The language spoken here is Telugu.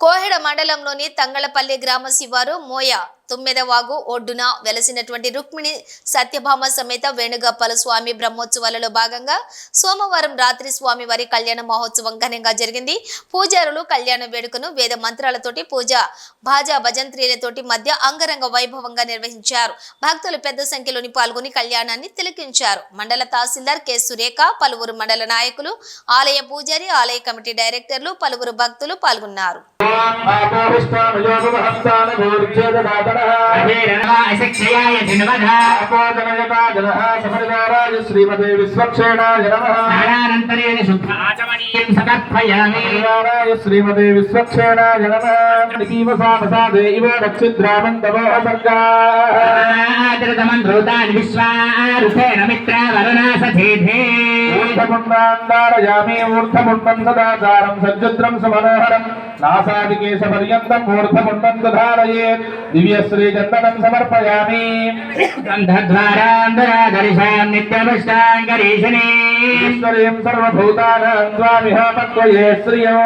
కోహెడ మండలంలోని తంగళపల్లి గ్రామ శివారు మోయ తుమ్మెదవాగు ఒడ్డున వెలసినటువంటి రుక్మిణి సత్యభామ సమేత వేణుగోపాల స్వామి బ్రహ్మోత్సవాలలో భాగంగా సోమవారం రాత్రి స్వామివారి కళ్యాణ మహోత్సవం ఘనంగా జరిగింది. పూజారులు కళ్యాణ వేడుకను వేద మంత్రాలతోటి పూజ భాజా భజంత్రీలతోటి మధ్య అంగరంగ వైభవంగా నిర్వహించారు. భక్తులు పెద్ద సంఖ్యలోని పాల్గొని కళ్యాణాన్ని తిలకించారు. మండల తహసీల్దార్ కె. సురేఖ పలువురు మండల నాయకులు ఆలయ పూజారి ఆలయ కమిటీ డైరెక్టర్లు పలువురు భక్తులు పాల్గొన్నారు. శ్రీమతి విశ్వక్షేణాయ నమః స్నానానంతరేణ శుద్ధ ఆచమనీయం సమర్పయామి శ్రీమతి విశ్వక్షేణాయ నమః సామసాదే ఇవ నక్షిద్రామంతమోహ సర్గా ఆదృతమంత్రోతాన్ విశ్వారుషేణ మిత్ర వరుణాసధేధే ఊర్ధపుండాండారయామి ఊర్ధపుండం సదాచారం సజ్జద్రం సమనోహరం నాసాదికేశ పర్యంతం ఊర్ధపుండం ధారయే దివ్యశ్రీ చందనం సమర్పయామి